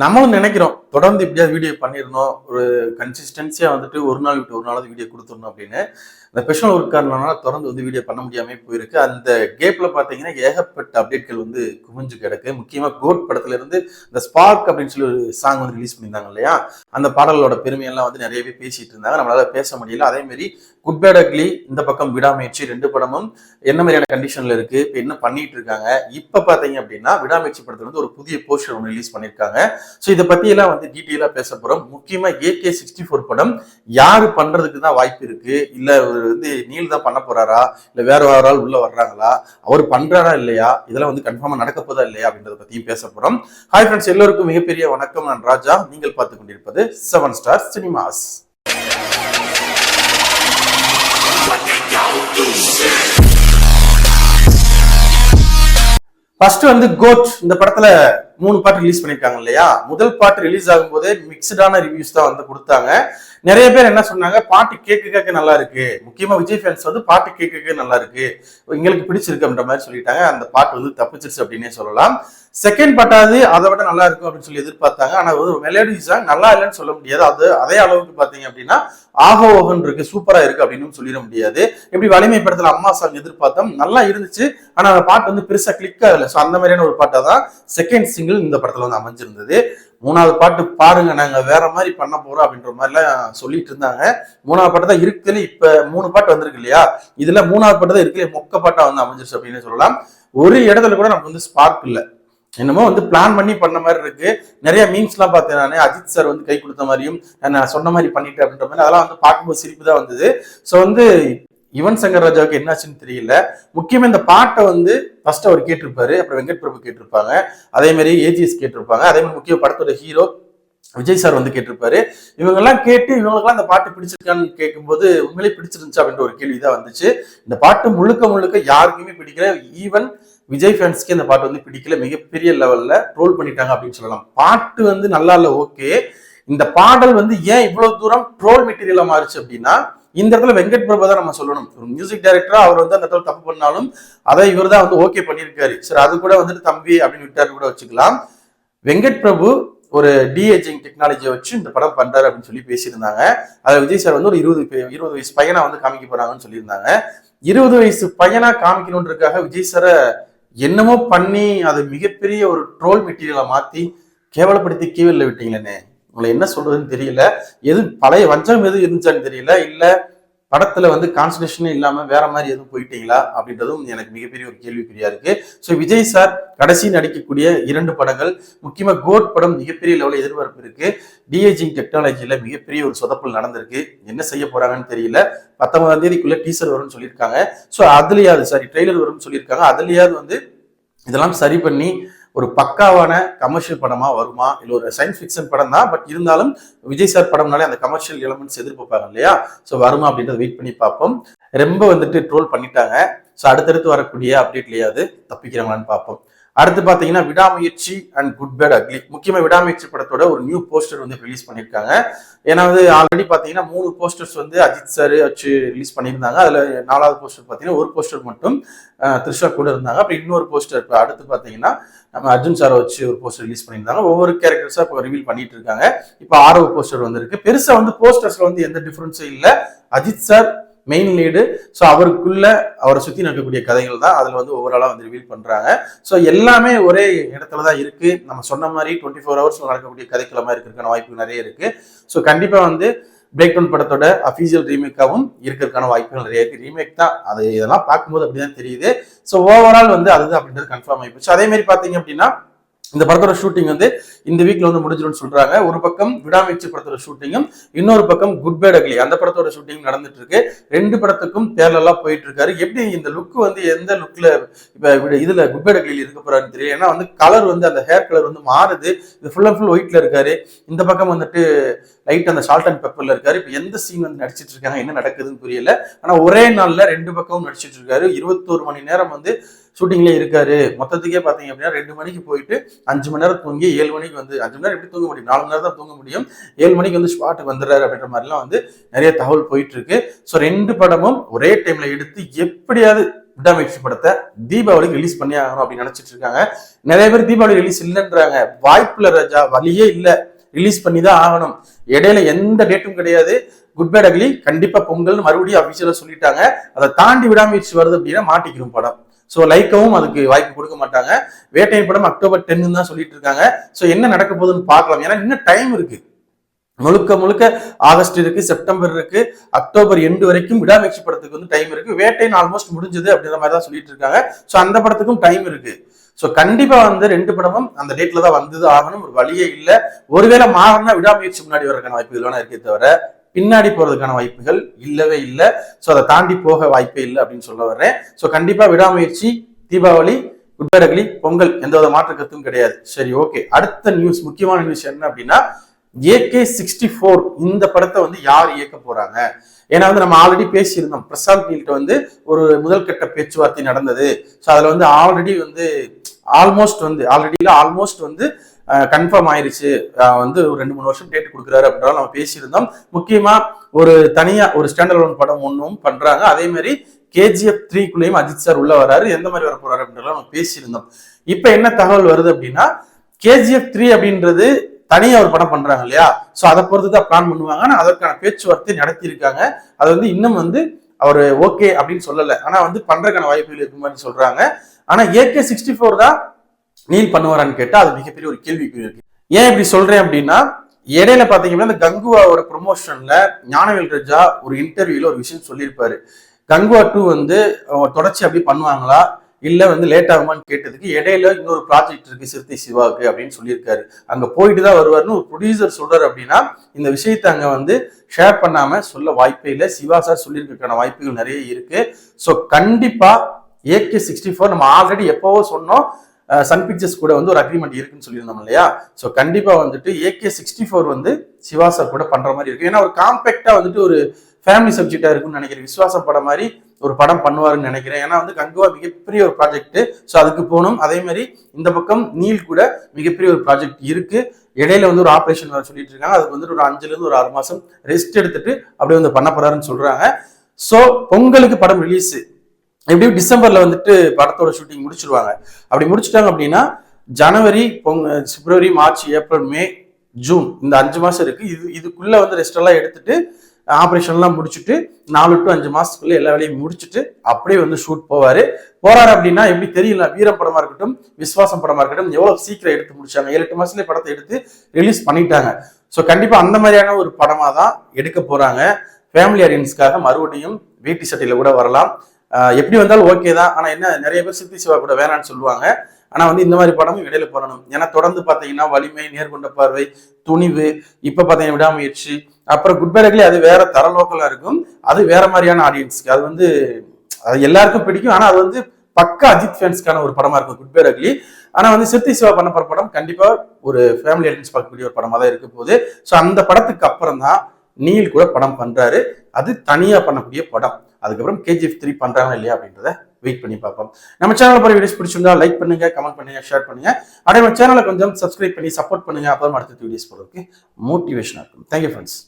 நம்மளும் நினைக்கிறோம் தொடர்ந்து இப்படியாவது வீடியோ பண்ணிடணும் ஒரு கன்சிஸ்டன்சியா வந்துட்டு ஒரு நாள் விட்டு ஒரு நாளாவது வீடியோ கொடுத்துடணும் அப்படின்னு. இந்த ஸ்பெஷல் ஒர்க் காரணம்னால தொடர்ந்து வந்து வீடியோ பண்ண முடியாம போயிருக்கு. அந்த கேப்ல பாத்தீங்கன்னா ஏகப்பட்ட அப்டேட்கள் வந்து குவிஞ்சு கிடக்கு. முக்கியமா கோட் படத்துல இருந்து இந்த ஸ்பார்க் அப்படின்னு சொல்லி ஒரு சாங் வந்து ரிலீஸ் பண்ணியிருந்தாங்க இல்லையா? அந்த பாடலோட பெருமையெல்லாம் வந்து நிறையவே பேசிட்டு இருந்தாங்க. நம்மளால பேச முடியல. அதே மாதிரி குட் பேட் அக்லி இந்த பக்கம் விடாமுயற்சி ரெண்டு படமும் என்ன மாதிரியான கண்டிஷன்ல இருக்கு இப்போ என்ன பண்ணிட்டு இருக்காங்க இப்ப பாத்தீங்க அப்படின்னா விடாமுயற்சி படத்துல வந்து ஒரு புதிய போஸ்டர் ஒன்று ரிலீஸ் பண்ணிருக்காங்க. ஸோ இதை பத்தி எல்லாம் வந்து டீட்டெயிலா பேச போறோம். முக்கியமா ஏகே சிக்ஸ்டி ஃபோர் படம் யாரு பண்றதுக்கு தான் வாய்ப்பு இருக்கு? இல்ல வந்து நீல் தான் பண்ண போறாரா? இல்ல வேற வேற ஆள் உள்ள வர்றாங்களா? அவர் பண்றாரா இல்லையா? இதெல்லாம் வந்து கன்ஃபார்மா நடக்க போதா இல்லையா அப்படின்றத பத்தியும் பேச போறோம். ஹாய் ஃப்ரெண்ட்ஸ் எல்லோருக்கும் மிகப்பெரிய வணக்கம். நான் ராஜா. நீங்கள் பார்த்து கொண்டிருப்பது செவன் ஸ்டார் சினிமாஸ். ஃபர்ஸ்ட் வந்து கோட் இந்த படத்துல மூணு பாட்டு ரிலீஸ் பண்ணிருக்காங்க இல்லையா? முதல் பாட்டு ரிலீஸ் ஆகும்போதே மிக்சடான ரிவ்யூஸ் தான் வந்து கொடுத்தாங்க. நிறைய பேர் என்ன சொன்னாங்க? பாட்டு கேட்க கேட்க நல்லா இருக்கு. முக்கியமா விஜய் ஃபேன்ஸ் வந்து பாட்டு கேட்க கேட்க நல்லா இருக்கு. எங்களுக்கு பிடிச்சிருக்கு அப்படின்ற மாதிரி சொல்லிட்டாங்க. அந்த பாட்டு வந்து தப்பிச்சிருச்சு அப்படின்னே சொல்லலாம். செகண்ட் பாட்டாவது அதை விட நல்லா இருக்கும் அப்படின்னு சொல்லி எதிர்பார்த்தாங்க. ஆனா ஒரு மெலோடி சாங் நல்லா இல்லைன்னு சொல்ல முடியாது. அது அதே அளவுக்கு பாத்தீங்க அப்படின்னா ஆகோ ஓகன் இருக்கு. சூப்பரா இருக்கு அப்படின்னு சொல்லிட முடியாது. எப்படி வலிமை படத்துல அம்மா சாங் எதிர்பார்த்தோம்? நல்லா இருந்துச்சு. ஆனா அந்த பாட்டு வந்து பெருசா கிளிக் ஆகல. ஸோ அந்த மாதிரியான ஒரு பாட்டை தான் செகண்ட் சிங்கிள் இந்த படத்துல வந்து அமைஞ்சிருந்தது. மூணாவது பாட்டு பாருங்க நாங்க வேற மாதிரி பண்ண போறோம் அப்படின்ற மாதிரிலாம் சொல்லிட்டு இருந்தாங்க. மூணாவது பாட்டு தான் இருக்குதுல இப்ப மூணு பாட்டு வந்திருக்கு இல்லையா? இதுல மூணாவது பாட்டு தான் இருக்குல்ல மொக்க பாட்டா வந்து அமைஞ்சிருச்சு அப்படின்னு சொல்லலாம். ஒரு இடத்துல கூட நமக்கு வந்து ஸ்பார்க் இல்லை. என்னமோ வந்து பிளான் பண்ணி பண்ண மாதிரி இருக்கு. நிறைய மீம்ஸ் எல்லாம் பார்த்தேன் நான். அஜித் சார் வந்து கை கொடுத்த மாதிரியும் நான் சொன்ன மாதிரி பண்ணிட்டு அப்படின்ற மாதிரி. அதெல்லாம் வந்து பார்க்கும்போது சிரிப்பு தான் வந்தது. ஸோ வந்து யுவன் சங்கர் ராஜாவுக்கு என்னாச்சுன்னு தெரியல. முக்கியமாக இந்த பாட்டை வந்து ஃபர்ஸ்ட் அவர் கேட்டிருப்பாரு அப்புறம் வெங்கட் பிரபு கேட்டிருப்பாங்க. அதே மாதிரி ஏஜிஎஸ் கேட்டிருப்பாங்க. அதே மாதிரி முக்கிய படத்தோட ஹீரோ விஜய் சார் வந்து கேட்டிருப்பாரு. இவங்கெல்லாம் கேட்டு இவங்களுக்கெல்லாம் இந்த பாட்டு பிடிச்சிருக்கான்னு கேட்கும்போது உண்மையிலே பிடிச்சிருந்துச்சு அப்படின்ற ஒரு கேள்வி தான் வந்துச்சு. இந்த பாட்டு முழுக்க முழுக்க யாருக்குமே பிடிக்கல. ஈவன் விஜய் ஃபேன்ஸ்க்கே இந்த பாட்டு வந்து பிடிக்கல. மிகப்பெரிய லெவல்ல ட்ரோல் பண்ணிட்டாங்க அப்படின்னு சொல்லலாம். பாட்டு வந்து நல்லா இல்லை ஓகே இந்த பாடல் வந்து ஏன் இவ்வளவு தூரம் ட்ரோல் மெட்டீரியலா மாறுச்சு அப்படின்னா இந்த இடத்துல வெங்கட் பிரபு தான் நம்ம சொல்லணும். ஒரு மியூசிக் டைரக்டரா அவர் வந்து அந்த இடத்துல தப்பு பண்ணாலும் அதை இவர் தான் வந்து ஓகே பண்ணியிருக்காரு. சரி அது கூட வந்துட்டு தம்பி அப்படின்னு விட்டாரு கூட வச்சுக்கலாம். வெங்கட் பிரபு ஒரு டிஏஜிங் டெக்னாலஜியை வச்சு இந்த படம் பண்றாரு அப்படின்னு சொல்லி பேசியிருந்தாங்க. அதை விஜய் சார் வந்து ஒரு இருபது பே- இருபது வயசு பையனா வந்து காமிக்க போறாங்கன்னு சொல்லியிருந்தாங்க. இருபது வயசு பையனா காமிக்கணுன்றதுக்காக விஜய் சாரை என்னமோ பண்ணி அது மிகப்பெரிய ஒரு ட்ரோல் மெட்டீரியலை மாத்தி கேவலப்படுத்தி கீழே விட்டீங்களேனே. உங்களை என்ன சொல்றதுன்னு தெரியல. எது பழைய வஞ்சம் எது இருந்துச்சான்னு தெரியல. இல்ல படத்துல வந்து கான்சன்ட்ரேஷனே இல்லாம வேற மாதிரி எதுவும் போயிட்டீங்களா? அப்படின்றதும் எனக்கு மிகப்பெரிய ஒரு கேள்விக்குறியா இருக்கு. ஸோ விஜய் சார் கடைசி நடிக்கக்கூடிய இரண்டு படங்கள் முக்கியமா கோட் படம் மிகப்பெரிய லெவலில் எதிர்பார்ப்பு இருக்கு. டிஏஜிங் டெக்னாலஜியில மிகப்பெரிய ஒரு சொதப்பல் நடந்திருக்கு. என்ன செய்ய போறாங்கன்னு தெரியல. பத்தொன்பதாம் தேதிக்குள்ள டீசர் வரும்னு சொல்லியிருக்காங்க. ஸோ அதுலயாவது சாரி ட்ரெய்லர் வரும்னு சொல்லியிருக்காங்க. அதுலயாவது வந்து இதெல்லாம் சரி பண்ணி ஒரு பக்காவான கமர்ஷியல் படமா வருமா? இல்ல ஒரு சயின்ஸ் ஃபிக்ஷன் படம் தான் பட் இருந்தாலும் விஜய் சார் படம்னாலே அந்த கமர்ஷியல் எலமெண்ட்ஸ் எதிர்பார்ப்பாங்க இல்லையா? ஸோ வருமா அப்படின்றத வெயிட் பண்ணி பார்ப்போம். ரொம்ப வந்துட்டு ட்ரோல் பண்ணிட்டாங்க. ஸோ அடுத்தடுத்து வரக்கூடிய அப்டேட்லயாவது தப்பிக்கிறாங்களான்னு பார்ப்போம். அடுத்து பார்த்தீங்கன்னா விடாமுயற்சி அண்ட் குட் பேட் அக்லி முக்கியமாக விடாமுயற்சி படத்தோட ஒரு நியூ போஸ்டர் வந்து ரிலீஸ் பண்ணியிருக்காங்க. ஏன்னா வந்து ஆல்ரெடி பார்த்தீங்கன்னா மூணு போஸ்டர்ஸ் வந்து அஜித் சார் வச்சு ரிலீஸ் பண்ணியிருந்தாங்க. அதில் நாலாவது போஸ்டர் பார்த்தீங்கன்னா ஒரு போஸ்டர் மட்டும் த்ரிஷா கூட இருந்தாங்க. அப்புறம் இன்னொரு போஸ்டர் இப்போ அடுத்து பார்த்தீங்கன்னா நம்ம அர்ஜுன் சாரை வச்சு ஒரு போஸ்டர் ரிலீஸ் பண்ணியிருந்தாங்க. ஒவ்வொரு கேரக்டர்ஸாக இப்போ ரிவீல் பண்ணிட்டு இருக்காங்க. இப்போ ஆரவு போஸ்டர் வந்திருக்கு. பெருசாக வந்து போஸ்டர்ஸில் வந்து எந்த டிஃப்ரென்ஸும் இல்லை. Ajith sir main lead so அவருக்குள்ள அவரை சுற்றி நடக்கக்கூடிய கதைகள் தான் அதில் வந்து ஓவராலாக வந்து ரிவீல் பண்ணுறாங்க ஸோ எல்லாமே ஒரே இடத்துல தான் இருக்குது நம்ம சொன்ன மாதிரி டுவெண்ட்டி ஃபோர் ஹவர்ஸ் நடக்கக்கூடிய கதைக்கிழமை இருக்கிறதுக்கான வாய்ப்பு நிறைய இருக்குது ஸோ கண்டிப்பாக வந்து பிரேக் டவுன் படத்தோட அஃபீஷியல் ரீமேக்காகவும் இருக்கிறதுக்கான வாய்ப்புகள் நிறைய இருக்குது ரீமேக் தான். அது இதெல்லாம் பார்க்கும்போது அப்படி தான் தெரியுது. ஸோ ஓவரால் வந்து அதுதான் அப்படின்றது கன்ஃபார்ம் ஆகிப்போச்சு அதே மாதிரி பார்த்தீங்க அப்படின்னா இந்த படத்தோட ஷூட்டிங் வந்து இந்த வீக்ல வந்து முடிஞ்சிடும்னு சொல்றாங்க. ஒரு பக்கம் விடாமீச்சு படத்தோட ஷூட்டிங்கும் இன்னொரு பக்கம் குட் பேட் அக்லி அந்த படத்தோட ஷூட்டிங் நடந்துட்டு இருக்கு ரெண்டு படத்துக்கும் பேரலா போயிட்டு இருக்காரு எப்படி இந்த லுக் வந்து எந்த லுக்ல இப்ப விட- இதுல குட் பேட் அக்லியில் இருக்க போறாருன்னு தெரியல. ஏன்னா வந்து கலர் வந்து அந்த ஹேர் கலர் வந்து மாறுது. இது ஃபுல் அண்ட் ஃபுல் ஒயிட்ல இருக்காரு. இந்த பக்கம் வந்துட்டு லைட் அந்த சால்ட் அண்ட் பெப்பர்ல இருக்காரு. இப்போ எந்த சீன் வந்து நடிச்சிட்டு இருக்காங்க என்ன நடக்குதுன்னு புரியல. ஆனா ஒரே நாள்ல ரெண்டு பக்கமும் நடிச்சிட்டு இருக்காரு இருபத்தோரு மணி நேரம் வந்து ஷூட்டிங்ல இருக்காரு. மொத்தத்துக்கே பாத்தீங்க அப்படின்னா ரெண்டு மணிக்கு போயிட்டு அஞ்சு மணி நேரம் தூங்கி ஏழு மணிக்கு வந்து அஞ்சு மணி நேரம் எப்படி தூங்க முடியும்? நாலு மணி நேரம் தான் தூங்க முடியும். ஏழு மணிக்கு வந்து ஸ்பாட்டுக்கு வந்துடுறாரு அப்படின்ற மாதிரிலாம் வந்து நிறைய தகவல் போயிட்டு இருக்கு ஸோ ரெண்டு படமும் ஒரே டைம்ல எடுத்து எப்படியாவது விடாமுயற்சி படத்தை தீபாவளிக்கு ரிலீஸ் பண்ணி ஆகணும் அப்படின்னு நினைச்சிட்டு இருக்காங்க. நிறைய பேர் தீபாவளி ரிலீஸ் இல்லைன்றாங்க. வாய்ப்புல ராஜா வழியே இல்லை. ரிலீஸ் பண்ணி தான் ஆகணும். இடையில எந்த டேட்டும் கிடையாது. குட் பேட் அக்லி கண்டிப்பா பொங்கல்னு மறுபடியும் அபிஷியலா சொல்லிட்டாங்க. அதை தாண்டி விடாமுயற்சி வருது அப்படின்னா மாட்டிக்கிறோம் படம். ஸோ லைக்கவும் அதுக்கு வாய்ப்பு கொடுக்க மாட்டாங்க. வேட்டை படம் அக்டோபர் டென்னு தான் சொல்லிட்டு இருக்காங்க. ஸோ என்ன நடக்க போகுதுன்னு பார்க்கலாம். ஏன்னா இன்னும் டைம் இருக்கு. முழுக்க முழுக்க ஆகஸ்ட் இருக்கு செப்டம்பர் இருக்கு அக்டோபர் எண்டு வரைக்கும் விடாமீட்சி படத்துக்கு வந்து டைம் இருக்கு. வேட்டையின் ஆல்மோஸ்ட் முடிஞ்சது அப்படின்ற மாதிரி தான் சொல்லிட்டு இருக்காங்க. ஸோ அந்த படத்துக்கும் டைம் இருக்கு. ஸோ கண்டிப்பா வந்து ரெண்டு படமும் அந்த டேட்ல தான் வந்தது ஆகணும். ஒரு வழியே இல்லை. ஒருவேளை மாறினா விடாமுயற்சி முன்னாடி வரக்கான வாய்ப்புகள் வேணா இருக்கே தவிர பின்னாடி போறதுக்கான வாய்ப்புகள் இல்லவே இல்லை. ஸோ அதை தாண்டி போக வாய்ப்பே இல்லை அப்படின்னு சொல்ல வர்றேன். ஸோ கண்டிப்பா விடாமுயற்சி தீபாவளி குட்பரகலி பொங்கல் எந்த வித மாற்று கருத்தும் கிடையாது. சரி ஓகே அடுத்த நியூஸ் முக்கியமான நியூஸ் என்ன அப்படின்னா ஏகே சிக்ஸ்டி ஃபோர் இந்த படத்தை வந்து யார் இயக்க போறாங்க? ஏன்னா வந்து நம்ம ஆல்ரெடி பேசியிருந்தோம். பிரசாந்த் நீல்கிட்ட வந்து ஒரு முதல் கட்ட பேச்சுவார்த்தை நடந்தது. ஸோ அதுல வந்து ஆல்ரெடி வந்து ஆல்மோஸ்ட் வந்து ஆல்ரெடியில் ஆல்மோஸ்ட் வந்து கன்ஃபார்ம் ஆயிருச்சு. வந்து ஒரு ரெண்டு மூணு வருஷம் டேட் கொடுக்குறாரு அப்படின்றாலும் நம்ம பேசியிருந்தோம். முக்கியமா ஒரு தனியா ஒரு ஸ்டாண்டர்ட் ஒன் படம் ஒன்றும் பண்றாங்க. அதே மாதிரி கேஜிஎஃப் த்ரீக்குள்ளேயும் அஜித் சார் உள்ள வராரு. எந்த மாதிரி வர போறாரு அப்படின்றலாம் நம்ம பேசியிருந்தோம். இப்போ என்ன தகவல் வருது அப்படின்னா கேஜிஎஃப் த்ரீ அப்படின்றது தனியா ஒரு படம் பண்றாங்க இல்லையா? ஸோ அதை பொறுத்து தான் பிளான் பண்ணுவாங்க. ஆனால் அதற்கான பேச்சுவார்த்தை நடத்தியிருக்காங்க. அது வந்து இன்னும் வந்து அவர் ஓகே அப்படின்னு சொல்லலை. ஆனால் வந்து பண்றதுக்கான வாய்ப்புகள் இருக்கு மாதிரி சொல்றாங்க. ஆனால் ஏகே சிக்ஸ்டி ஃபோர் தான் நீல் பண்ணுவாரான்னு கேட்டால் அது மிகப்பெரிய ஒரு கேள்விக்குறி இருக்கு. ஏன் இப்படி சொல்றேன் அப்படின்னா இடையில பாத்தீங்கன்னா இந்த கங்குவாவோட ப்ரொமோஷன்ல ஞானவேல் ராஜா ஒரு இன்டர்வியூல ஒரு விஷயம் சொல்லியிருப்பாரு. கங்குவா டூ வந்து தொடர்ச்சி அப்படி பண்ணுவாங்களா? இல்ல வந்து லேட் ஆகுமான்னு கேட்டதுக்கு இடையில இன்னொரு ப்ராஜெக்ட் இருக்கு சிறுத்தை சிவாவுக்கு அப்படின்னு சொல்லியிருக்காரு. அங்க போயிட்டு தான் வருவார்னு ஒரு ப்ரொடியூசர் சொல்றாரு அப்படின்னா இந்த விஷயத்தை அங்க வந்து ஷேர் பண்ணாம சொல்ல வாய்ப்பே இல்லை. சிவா சார் சொல்லியிருக்கான வாய்ப்புகள் நிறைய இருக்கு. ஸோ கண்டிப்பா ஏகே சிக்ஸ்டி ஃபோர் நம்ம ஆல்ரெடி எப்பவோ சொன்னோம். சன் பிக்சர்ஸ் கூட வந்து ஒரு அக்ரிமெண்ட் இருக்குன்னு சொல்லியிருந்தோம் இல்லையா? ஸோ கண்டிப்பாக வந்துட்டு ஏகே சிக்ஸ்டி ஃபோர் வந்து சிவா சார் கூட பண்ணுற மாதிரி இருக்கு. ஏன்னா ஒரு காம்பேக்டாக வந்துட்டு ஒரு ஃபேமிலி சப்ஜெக்டாக இருக்கும்னு நினைக்கிறேன். விஸ்வாசம் படம் மாதிரி ஒரு படம் பண்ணுவாருன்னு நினைக்கிறேன். ஏன்னா வந்து கங்குவா மிகப்பெரிய ஒரு ப்ராஜெக்ட் ஸோ அதுக்கு போகணும். அதே மாதிரி இந்த பக்கம் நீல் கூட மிகப்பெரிய ஒரு ப்ராஜெக்ட் இருக்கு. இடையில வந்து ஒரு ஆப்ரேஷன் வர சொல்லிட்டு இருக்காங்க. அதுக்கு வந்துட்டு ஒரு அஞ்சுலேருந்து ஒரு ஆறு மாதம் ரெஸ்ட் எடுத்துட்டு அப்படியே வந்து பண்ண போறாருன்னு சொல்றாங்க. ஸோ பொங்கலுக்கு படம் ரிலீஸ் எப்படியும் டிசம்பர்ல வந்துட்டு படத்தோட ஷூட்டிங் முடிச்சிருவாங்க. அப்படி முடிச்சிட்டாங்க அப்படின்னா ஜனவரி பொங்க பிப்ரவரி மார்ச் ஏப்ரல் மே ஜூன் இந்த அஞ்சு மாசம் இருக்கு. இது இதுக்குள்ள வந்து ரெஸ்ட் எல்லாம் எடுத்துட்டு ஆப்ரேஷன்லாம் முடிச்சுட்டு நாலு டு அஞ்சு மாசத்துக்குள்ள எல்லா வேலையும் முடிச்சுட்டு அப்படியே வந்து ஷூட் போவாரு. போறாரு அப்படின்னா எப்படி தெரியல வீரம் படமா இருக்கட்டும் விஸ்வாசம் படமா இருக்கட்டும் எவ்வளவு சீக்கிரம் எடுத்து முடிச்சாங்க. ஏழு எட்டு மாசத்துல படத்தை எடுத்து ரிலீஸ் பண்ணிட்டாங்க. ஸோ கண்டிப்பா அந்த மாதிரியான ஒரு படமா தான் எடுக்க போறாங்க. ஃபேமிலி ஆடியன்ஸ்க்காக மறுபடியும் வீட்டு சட்டையில கூட வரலாம். எப்படி வந்தாலும் ஓகே தான். ஆனால் என்ன நிறைய பேர் சித்தி சிவா கூட வேணாம்னு சொல்லுவாங்க. ஆனால் வந்து இந்த மாதிரி படமும் இடையில பண்ணணும் ஏன்னா தொடர்ந்து பார்த்தீங்கன்னா வலிமை நேர்கொண்ட பார்வை துணிவு இப்போ பார்த்தீங்கன்னா விடாமுயற்சி அப்புறம் குட் பேரக்லி அது வேற தரலோக்கலாக இருக்கும். அது வேற மாதிரியான ஆடியன்ஸ்க்கு அது வந்து அது எல்லாருக்கும் பிடிக்கும். ஆனால் அது வந்து பக்கா அஜித் ஃபேன்ஸ்க்கான ஒரு படமா இருக்கும் குட் பேட் அக்லி ஆனா வந்து சித்தி சிவா பண்ண போற படம் கண்டிப்பா ஒரு ஃபேமிலி ஆடியன்ஸ் பார்க்கக்கூடிய ஒரு படமா தான் இருக்க போகுது. ஸோ அந்த படத்துக்கு அப்புறம் தான் நீல் கூட படம் பண்றாரு. அது தனியா பண்ணக்கூடிய படம். அதுக்கப்புறம் கேஜிஎஃப் த்ரீ பண்ணுறாங்க இல்லையா அப்படின்றத வெயிட் பண்ணி பார்ப்போம். நம்ம சேனலில் போகிற வீடியோஸ் பிடிச்சிருந்தா லைக் பண்ணுங்க கமெண்ட் பண்ணுங்க ஷேர் பண்ணுங்க. அப்படியே நம்ம சேனலை கொஞ்சம் சப்ஸ்கிரைப் பண்ணி சப்போர்ட் பண்ணுங்க. அப்புறம் அடுத்த வீடியோஸ் போகிறதுக்கு மோட்டிவேஷனாக இருக்கும். Thank you friends